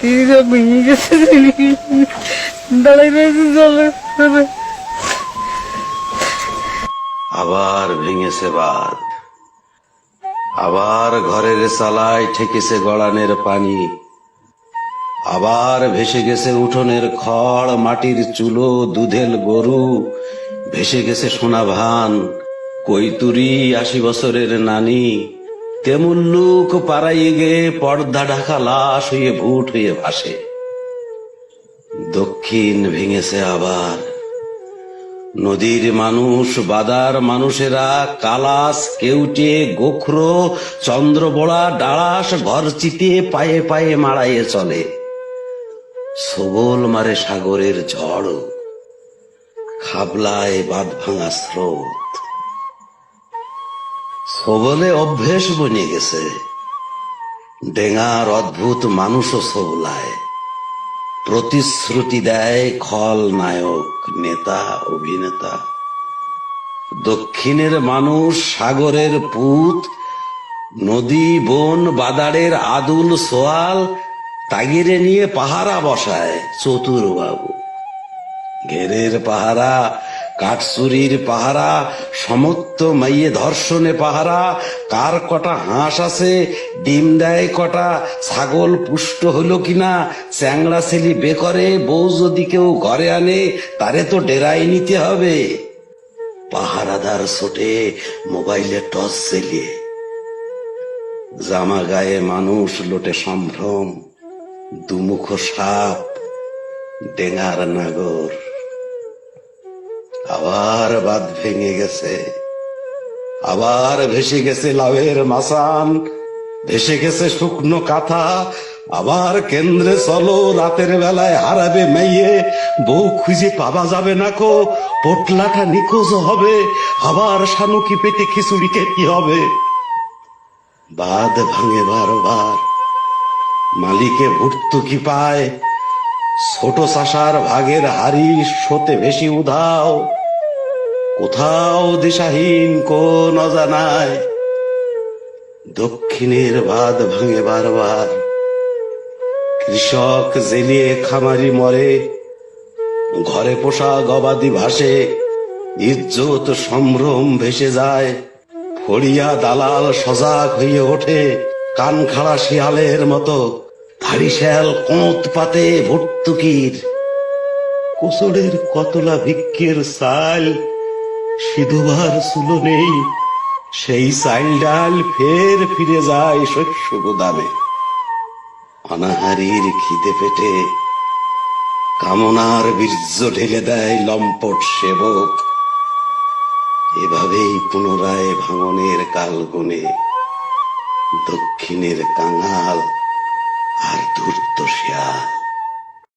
তিরিশে ভেঙে গেছে দাঁড়াই রয়েছে আবার ভেঙেছে বাদ আবার ঘরের চালায় ঠেকেছে গড়ানের পানি। আবার ভেসে গেছে উঠোনের খড়, মাটির চুলো, দুধেল গরু। ভেসে গেছে সোনা ভান, কৈতুরি আশি বছরের নানি। তেমন লোক পাড়াইয়ে গে পর্দা ঢাকা লাশ হয়ে ভুট হয়ে ভাসে। দক্ষিণ ভেঙেছে আবার। নদীর মানুষ, বাদার মানুষেরা, কালাস, কেউটে, গোখরো, চন্দ্রবড়া, ডাড়াস ঘর চিতে পায়ে পায়ে মারাইয়ে চলে। সবল মারে সাগরের ঝড়। খাবলায় বাদ ভাঙা স্রোত। সবলে অভ্যেস বনে গেছে। ডেঙার অদ্ভুত মানুষও সবলায় প্রতিশ্রুতি দেয় খল নায়ক, নেতা, অভিনেতা। দক্ষিণের মানুষ সাগরের পুত, নদী, বন, বাদারের আদুল সোয়াল তাগিরে নিয়ে পাহারা বসায় চতুর বাবু ঘেরের পাহারা কাঠচুরির পাহারা সমত্ত মাইয়ে ধর্ষণে পাহারা, কার কটা হাঁস আছে, ডিম দেয় কটা, ছাগল পুষ্ট হলো কিনা, চ্যাংড়া ছেলি বেকরে বউ যদি কেউ ঘরে আনে, তারে তো ডেরাই নিতে হবে। পাহারাদার ছোটে মোবাইলে টস জ্বেলিয়ে। জামা গায়ে মানুষ লোটে সম্ভ্রম, দুমুখ সাপ, ডেঙ্গার নাগর। আবার বাদ ভেঙে গেছে। আবার ভেসে গেছে লাভের মাসান ভেসে গেছে শুকনো কাঁথা, আবার কেন্দ্রে চলো, রাতের বেলায় হারাবে মেয়ে, বউ খুঁজে পাওয়া যাবে না কো, পোটলাটা নিখোঁজ হবে, আবার শানুকি পেটে খিচুড়ি কি হবে। বাদ ভাঙে বারবার, মালিকে ভর্তুকি পায়, ছোট চাষার ভাগের হাড়ি সোতে বেশি উধাও। কোথাও দিশাহীন কোন অজানায়। দক্ষিণের বাদ ভাঙে বারবার। কৃষক জেলিয়ে খামারি মরে। ঘরে পোষা গবাদি ভাসে। ইজ্জত সম্ভ্রম ভেসে যায়। ফড়িয়া দালাল সজাগ হয়ে ওঠে। কান খাড়া শিয়ালের মতো। ধাড়ি শ্যাল কোঁত পাতে ভর্তুকির। কোসড়ের কতলা ভিক্ষের সাল সিধুবার সুলো নেই, সেই চাইল ডাল ফের ফিরে যায় শস্য গোদামে। অনাহারির খিদে পেটে কামনার বীর্য ঢেলে দেয় লম্পট সেবক। এভাবেই পুনরায় ভাঙনের কাল গুনে দক্ষিণের কাঙাল আর ধূর্ত শিয়াল।